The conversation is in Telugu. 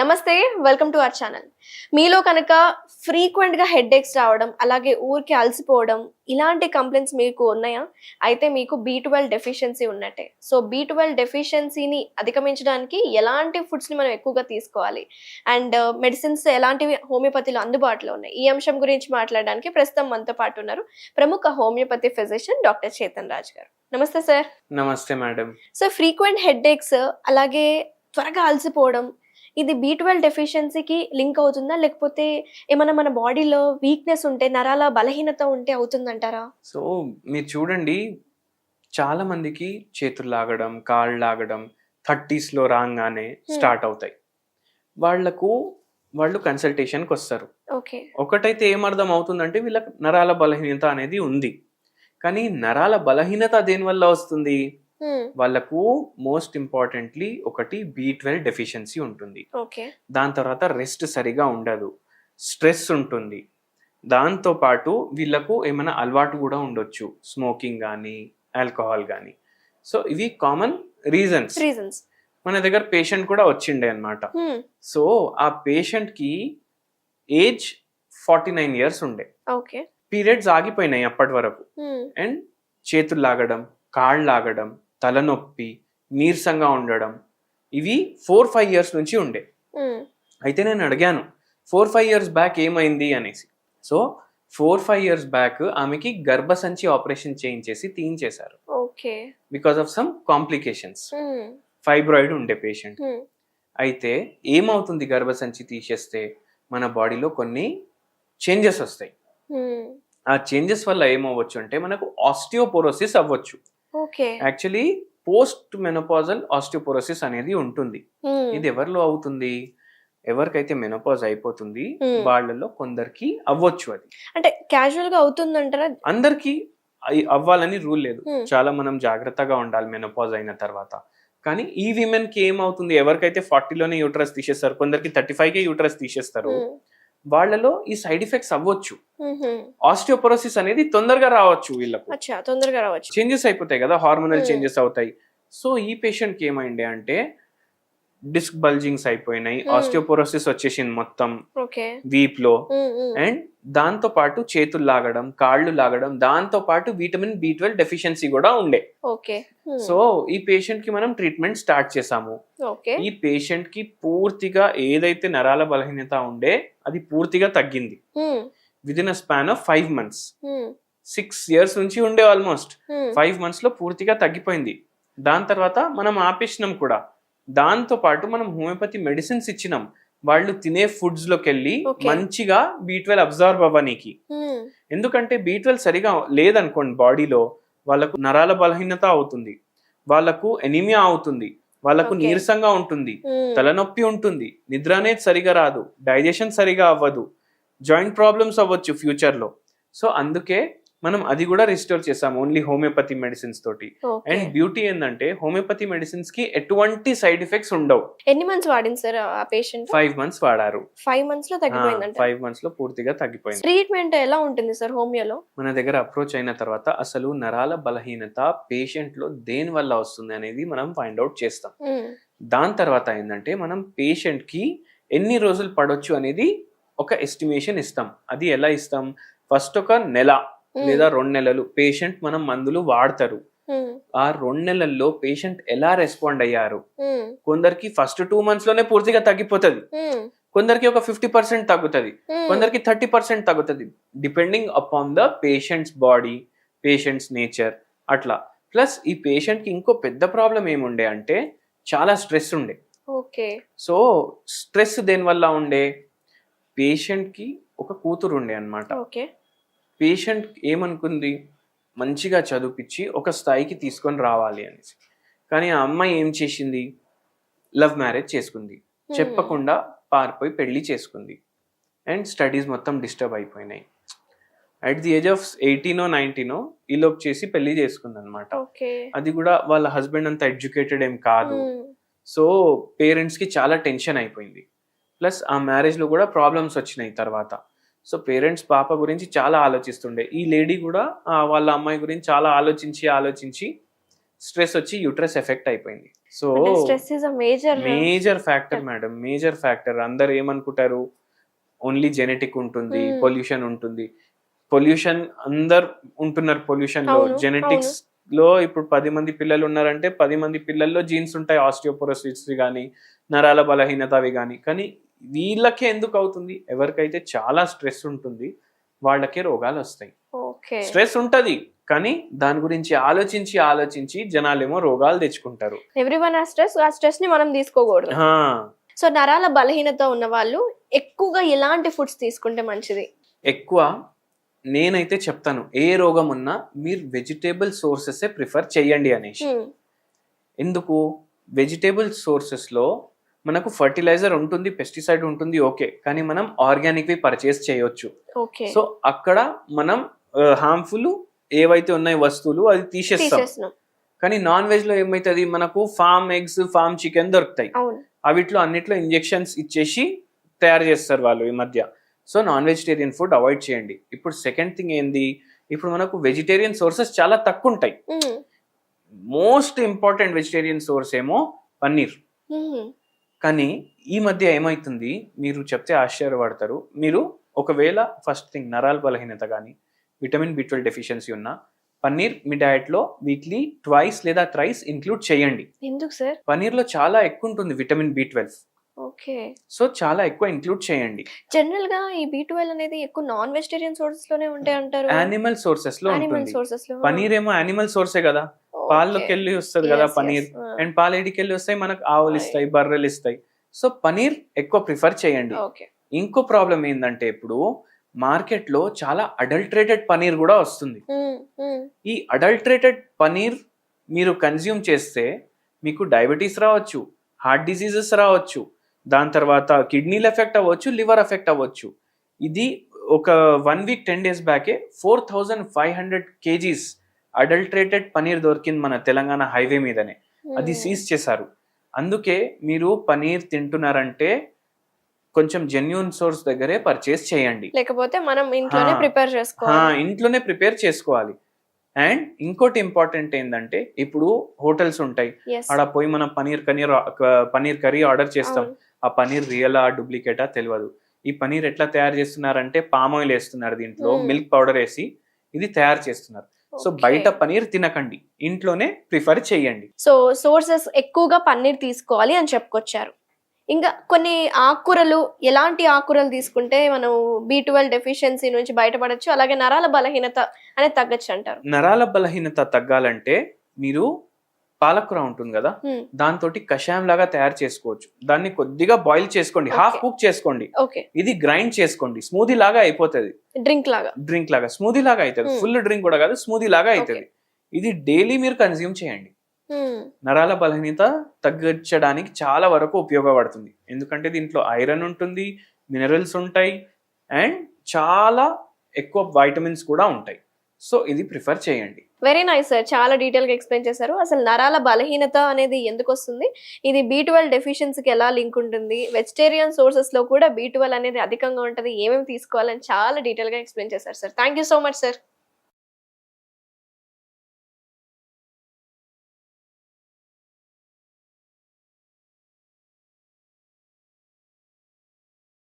నమస్తే వెల్కమ్ టు అవర్ ఛానల్ మీలో కనుక ఫ్రీక్వెంట్గా హెడ్ ఏక్స్ రావడం అలాగే ఊరికి అలసిపోవడం ఇలాంటి కంప్లైంట్స్ మీకు ఉన్నాయా? అయితే మీకు బీ ట్వెల్వ్ డెఫిషియన్సీ ఉన్నట్టే. సో బీ ట్వెల్వ్ డెఫిషియన్సీని అధిగమించడానికి ఎలాంటి ఫుడ్స్ని మనం ఎక్కువగా తీసుకోవాలి? అండ్ మెడిసిన్స్ ఎలాంటివి హోమియోపతిలో అందుబాటులో ఉన్నాయి? ఈ అంశం గురించి మాట్లాడడానికి ప్రస్తుతం మనతో పాటు ఉన్నారు ప్రముఖ homeopathy physician doctor Chetan Raj garu. నమస్తే సార్ నమస్తే మేడం. సో ఫ్రీక్వెంట్ హెడ్ అలాగే త్వరగా అలసిపోవడం ఇది బీ ట్వెల్వ్ డెఫిషియన్సీకి లింక్ అవుతుందా? లేకపోతే ఏమైనా మన బాడీలో వీక్నెస్ ఉంటే నరాల బలహీనత ఉంటే అవుతుందంటారా? సో మీరు చూడండి చాలా మందికి చేతులు లాగడం కాళ్ళు లాగడం థర్టీస్లో రాగానే స్టార్ట్ అవుతాయి. వాళ్ళకు వాళ్ళు కన్సల్టేషన్కి వస్తారు. ఓకే. ఒకటైతే ఏమర్థం అవుతుందంటే వీళ్ళకి నరాల బలహీనత అనేది ఉంది. కానీ నరాల బలహీనత దేనివల్ల వస్తుంది? వాళ్ళకు మోస్ట్ ఇంపార్టెంట్లీ ఒకటి బీ ట్వెల్వ్ డెఫిషియన్సీ ఉంటుంది. ఓకే దాని తర్వాత రెస్ట్ సరిగా ఉండదు. స్ట్రెస్ ఉంటుంది. దాంతో పాటు వీళ్ళకు ఏమైనా అలవాటు కూడా ఉండొచ్చు. స్మోకింగ్ కానీ ఆల్కహాల్ కానీ సో ఇవి కామన్ రీజన్స్ రీజన్స్ మన దగ్గర పేషెంట్ కూడా వచ్చిండే అనమాట సో ఆ పేషెంట్కి ఏజ్ ఫార్టీ నైన్ ఇయర్స్ ఉండే. ఓకే పీరియడ్స్ ఆగిపోయినాయి అప్పటి వరకు. అండ్ చేతులు లాగడం కాళ్ళు లాగడం తలనొప్పి నీరసంగా ఉండడం ఇవి ఫోర్ ఫైవ్ ఇయర్స్ నుంచి ఉండే. అయితే నేను అడిగాను ఫోర్ ఫైవ్ ఇయర్స్ బ్యాక్ ఏమైంది? అనేసి. So four five years back ఆమెకి గర్భసంచి ఆపరేషన్ చేయించేసి తీయించేశారు. Okay. Because of some complications. Fibroid ఉండే పేషెంట్. అయితే ఏమవుతుంది గర్భసంచి తీసేస్తే? మన బాడీలో కొన్ని చేంజెస్ వస్తాయి. ఆ చేంజెస్ వల్ల ఏమవ్వచ్చు అంటే మనకు ఆస్టియోపోరోసిస్ అవ్వచ్చు. యాక్చువల్లీ పోస్ట్ మెనోపాజల్ ఆస్టియోపోరోసిస్ అనేది ఉంటుంది. ఇది ఎవరిలో అవుతుంది? ఎవరికైతే మెనోపాజ్ అయిపోతుంది. వాళ్ళలో కొందరికి అవ్వచ్చు అది. అంటే క్యాజువల్గా అవుతుందంటారా? అందరికి అవ్వాలని రూల్ లేదు. చాలా మనం జాగ్రత్తగా ఉండాలి మెనోపాజ్ అయిన తర్వాత. కానీ ఈ విమెన్కి ఏమవుతుంది? ఎవరికైతే ఫార్టీలోనే యూట్రస్ తీసేస్తారు కొందరికి థర్టీ ఫైవ్ కే యూట్రస్ తీసేస్తారు. వాళ్ళలో ఈ సైడ్ ఎఫెక్ట్స్ అవ్వచ్చు. ఆస్టియోపోరోసిస్ అనేది తొందరగా రావచ్చు వీళ్ళకు. తొందరగా రావచ్చు. చేంజెస్ అయిపోతాయి కదా హార్మోనల్. చేంజెస్ అవుతాయి. సో ఈ పేషెంట్కి ఏమైంది అంటే డిస్క్ బల్జింగ్స్ అయిపోయినాయి. ఆస్టియోపోరోసిస్ వచ్చేసింది మొత్తం వీప్లో అండ్ దాంతో పాటు చేతులు లాగడం కాళ్ళు లాగడం దాంతో పాటు విటమిన్ బి ట్వెల్వ్ డెఫిషియన్సీ కూడా ఉండే. ఓకే. సో ఈ పేషెంట్కి మనం ట్రీట్మెంట్ స్టార్ట్ చేసాము. ఈ పేషెంట్కి పూర్తిగా ఏదైతే నరాల బలహీనత ఉండే అది పూర్తిగా తగ్గింది. Within a span of five months six years నుంచి ఉండే ఆల్మోస్ట్ ఫైవ్ మంత్స్లో పూర్తిగా తగ్గిపోయింది. దాని తర్వాత మనం ఆపేసినాం కూడా. దాంతో పాటు మనం హోమియోపతి మెడిసిన్స్ ఇచ్చినాం. వాళ్ళు తినే ఫుడ్స్లోకి వెళ్ళి. మంచిగా బీ ట్వెల్వ్ అబ్జర్వ్ అవ్వనీకి. ఎందుకంటే బీ ట్వెల్వ్ సరిగా లేదనుకోండి బాడీలో వాళ్ళకు నరాల బలహీనత అవుతుంది. వాళ్ళకు ఎనీమియా అవుతుంది. వాళ్ళకు. నీరసంగా ఉంటుంది. తలనొప్పి ఉంటుంది. నిద్ర అనేది సరిగా రాదు. డైజెషన్ సరిగా అవ్వదు. జాయింట్ ప్రాబ్లమ్స్ అవ్వచ్చు ఫ్యూచర్లో సో అందుకే మనం అది కూడా రిస్టోర్ చేసాం ఓన్లీ హోమియోపతి మెడిసిన్స్ తోటి. అండ్ బ్యూటీ ఏంటంటే హోమియోపతి మెడిసిన్స్కి ఎటువంటి సైడ్ ఎఫెక్ట్స్ ఉండవు. ఎన్ని మంత్స్ వాడింది సార్ ఆ పేషెంట్ ఫైవ్ మంత్స్ వాడారు. ఫైవ్ మంత్స్లో తగ్గిపోయిందంట. ఫైవ్ మంత్స్లో పూర్తిగా తగ్గిపోయింది. ట్రీట్మెంట్ ఎలా ఉంటుంది సార్ హోమియోలో? మన దగ్గర అప్రోచ్ అయిన తర్వాత అసలు నరాల బలహీనత పేషెంట్లో దేని వల్ల వస్తుంది అనేది మనం ఫైండ్ అవుట్ చేస్తాం. దాని తర్వాత ఏంటంటే మనం పేషెంట్కి ఎన్ని రోజులు పడొచ్చు అనేది ఒక ఎస్టిమేషన్ ఇస్తాం. అది ఎలా ఇస్తాం? ఫస్ట్ ఒక నెల. లేదా రెండు నెలలు. పేషెంట్ మనం మందులు వాడతారు. ఆ రెండు నెలల్లో పేషెంట్ ఎలా రెస్పాండ్ అయ్యారు? కొందరికి ఫస్ట్ టూ మంత్స్లోనే పూర్తిగా తగ్గిపోతుంది. కొందరికి ఒక ఫిఫ్టీ పర్సెంట్ తగ్గుతుంది. కొందరికి థర్టీ పర్సెంట్ తగ్గుతుంది. Depending upon the patient's body patient's nature అట్లా. ప్లస్ ఈ పేషెంట్కి ఇంకో పెద్ద ప్రాబ్లం ఏముండే అంటే చాలా స్ట్రెస్ ఉండే. ఓకే. సో స్ట్రెస్ దేనివల్ల ఉండే? పేషెంట్కి ఒక కూతురు ఉండే అన్నమాట. ఓకే. పేషెంట్ ఏమనుకుంది? మంచిగా చదివిపించి ఒక స్థాయికి తీసుకొని రావాలి అనేసి. కానీ ఆ అమ్మాయి ఏం చేసింది? లవ్ మ్యారేజ్ చేసుకుంది. చెప్పకుండా పారిపోయి పెళ్ళి చేసుకుంది. అండ్ స్టడీస్ మొత్తం డిస్టర్బ్ అయిపోయినాయి. అట్ ది ఏజ్ ఆఫ్ ఎయిటీనో నైన్టీనో ఈలోపు చేసి పెళ్ళి చేసుకుంది అనమాట అది కూడా వాళ్ళ హస్బెండ్ అంత ఎడ్యుకేటెడ్ ఏం కాదు. సో పేరెంట్స్కి చాలా టెన్షన్ అయిపోయింది. ప్లస్ ఆ మ్యారేజ్లో కూడా ప్రాబ్లమ్స్ వచ్చినాయి తర్వాత. సో పేరెంట్స్ పాప గురించి చాలా ఆలోచిస్తుండే. ఈ లేడీ కూడా వాళ్ళ అమ్మాయి గురించి చాలా ఆలోచించి ఆలోచించి స్ట్రెస్ వచ్చి యూట్రస్ ఎఫెక్ట్ అయిపోయింది. So major major factor madam major factor. అందరు ఏమనుకుంటారు? ఓన్లీ జెనెటిక్ ఉంటుంది Hmm. పొల్యూషన్ ఉంటుంది. పొల్యూషన్ అందరు ఉంటున్నారు పొల్యూషన్లో జెనెటిక్స్లో ఇప్పుడు పది మంది పిల్లలు ఉన్నారంటే పది మంది పిల్లల్లో జీన్స్ ఉంటాయి ఆస్టియోపోరోసిస్ కానీ నరాల బలహీనత అవి కానీ కానీ వీళ్ళకే ఎందుకు అవుతుంది? ఎవరికైతే చాలా స్ట్రెస్ ఉంటుంది వాళ్ళకే రోగాలు వస్తాయి. ఓకే. స్ట్రెస్ ఉంటది కానీ దాని గురించి ఆలోచించి ఆలోచించి జనాలేమో రోగాలు తెచ్చుకుంటారు. ఆ స్ట్రెస్ ఆ స్ట్రెస్ని మనం తీసుకోకూడదు. సో నరాల బలహీనత ఉన్న వాళ్ళు ఎక్కువగా ఎలాంటి ఫుడ్స్ తీసుకుంటే మంచిది. ఎక్కువ నేనైతే చెప్తాను ఏ రోగం ఉన్నా మీరు వెజిటేబుల్ సోర్సెస్ ప్రిఫర్ చేయండి అనేసి. ఎందుకు? వెజిటేబుల్ సోర్సెస్లో మనకు ఫర్టిలైజర్ ఉంటుంది పెస్టిసైడ్ ఉంటుంది ఓకే. కానీ మనం ఆర్గానిక్ వి పర్చేస్ చేయొచ్చు. సో అక్కడ మనం హార్మ్ఫుల్ ఏవైతే ఉన్నాయి వస్తువులు అది తీసేస్తాం. కానీ నాన్ వెజ్లో ఏమైతుంది? మనకు ఫార్మ్ ఎగ్స్ ఫార్మ్ చికెన్ దొరుకుతాయి. అవిట్లో అన్నిట్లో ఇంజెక్షన్స్ ఇచ్చేసి తయారు చేస్తారు వాళ్ళు ఈ మధ్య. So non vegetarian food avoid చేయండి. ఇప్పుడు సెకండ్ థింగ్ ఏంది? ఇప్పుడు మనకు వెజిటేరియన్ సోర్సెస్ చాలా తక్కువ ఉంటాయి. మోస్ట్ ఇంపార్టెంట్ వెజిటేరియన్ సోర్స్ ఏమో పన్నీర్. కానీ ఈ మధ్య ఏమవుతుంది మీరు చెప్తే ఆశ్చర్యపడతారు. మీరు ఒకవేళ ఫస్ట్ థింగ్ నరాల బలహీనత కానీ విటమిన్ బి ట్వెల్వ్ డెఫిషియన్సీ ఉన్న పన్నీర్ మీ డయట్లో వీక్లీ ట్వైస్ లేదా థ్రైస్ ఇంక్లూడ్ చేయండి. ఎందుకు సార్? పన్నీర్లో చాలా ఎక్కువ ఉంటుంది vitamin B twelve okay. So చాలా ఎక్కువ ఇంక్లూడ్ చేయండి. జనరల్గా ఈ బీ ట్వెల్వ్ అనేది ఎక్కువ నాన్ వెజిటేరియన్ సోర్సెస్లోనే ఉంటాయి అంటారు? యానిమల్ సోర్సెస్లో ఉంటుంది. లో. పనీర్ ఏమో యానిమల్ సోర్సే కదా. పాల్లోకి వెళ్ళి వస్తుంది కదా. పనీర్. అండ్ పాలేడికి వెళ్ళి వస్తాయి మనకు ఆవులు ఇస్తాయి బర్రెలు ఇస్తాయి సో పనీర్ ఎక్కువ ప్రిఫర్ చేయండి ఇంకో ప్రాబ్లం ఏంటంటే ఇప్పుడు మార్కెట్లో చాలా అడల్ట్రేటెడ్ పనీర్ కూడా వస్తుంది Hmm. Hmm. ఈ అడల్ట్రేటెడ్ పనీర్ మీరు కన్జ్యూమ్ చేస్తే మీకు డయాబెటీస్ రావచ్చు హార్ట్ డిసీజెస్ రావచ్చు దాని తర్వాత కిడ్నీలు ఎఫెక్ట్ అవ్వచ్చు లివర్ ఎఫెక్ట్ అవ్వచ్చు ఇది ఒక one week ten days బ్యాకే four thousand five hundred KGs adulterated paneer దొరికింది మన తెలంగాణ హైవే మీదనే అది Hmm. సీజ్ చేశారు అందుకే మీరు పనీర్ తింటున్నారంటే కొంచెం జెన్యున్ సోర్స్ దగ్గరే పర్చేస్ చేయండి లేకపోతే మనం ఇంట్లోనే. ప్రిపేర్ చేసుకోవాలి ఇంట్లోనే ప్రిపేర్ చేసుకోవాలి అండ్ ఇంకోటి ఇంపార్టెంట్ ఏంటంటే ఇప్పుడు హోటల్స్ ఉంటాయి. ఆడ పోయి మనం పనీర్ కనీర్ పనీర్ కర్రీ ఆర్డర్ చేస్తాం. ఆ పనీర్ రియలా డూప్లికేటా తెలియదు ఈ పనీర్ ఎట్లా తయారు చేస్తున్నారంటే పామ్ ఆయిల్ వేస్తున్నారు దీంట్లో Hmm. మిల్క్ పౌడర్ వేసి ఇది తయారు చేస్తున్నారు సో. బయట పనీర్ తినకండి. ఇంట్లోనే ప్రిఫర్ చేయండి. సో సోర్సెస్ ఎక్కువగా పన్నీర్ తీసుకోవాలి అని చెప్పుకొచ్చారు. ఇంకా కొన్ని ఆకుకూరలు ఎలాంటి ఆకుకూరలు తీసుకుంటే మనం బి ట్వెల్వ్ డెఫిషియన్సీ నుంచి బయటపడొచ్చు అలాగే నరాల బలహీనత అనేది తగ్గచ్చు అంటారు. నరాల బలహీనత తగ్గాలంటే మీరు పాలకూర ఉంటుంది కదా. దాంతో కషాయం లాగా తయారు చేసుకోవచ్చు. దాన్ని కొద్దిగా బాయిల్ చేసుకోండి హాఫ్. కుక్ చేసుకోండి. ఇది గ్రైండ్ చేసుకోండి స్మూదీ లాగా అయిపోతుంది. డ్రింక్ లాగా. డ్రింక్ లాగా స్మూదీ లాగా అవుతుంది. ఫుల్ డ్రింక్ కూడా కాదు స్మూదీ లాగా అవుతుంది ఇది డైలీ మీరు కన్జ్యూమ్ చేయండి. నరాల బలహీనత తగ్గించడానికి చాలా వరకు ఉపయోగపడుతుంది. ఎందుకంటే దీంట్లో ఐరన్ ఉంటుంది మినరల్స్ ఉంటాయి అండ్ చాలా ఎక్కువ వైటమిన్స్ కూడా ఉంటాయి. సో ఇది ప్రిఫర్ చేయండి. వెరీ నైస్ సార్ చాలా డీటెయిల్గా ఎక్స్ప్లెయిన్ చేశారు. అసలు నరాల బలహీనత అనేది ఎందుకు వస్తుంది? ఇది బీ ట్వెల్వ్ డెఫిషియన్సీకి ఎలా లింక్ ఉంటుంది? వెజిటేరియన్ సోర్సెస్లో కూడా బీ ట్వెల్వ్ అనేది అధికంగా ఉంటుంది. ఏమేమి తీసుకోవాలని చాలా డీటెయిల్గా ఎక్స్ప్లెయిన్ చేశారు sir thank you so much sir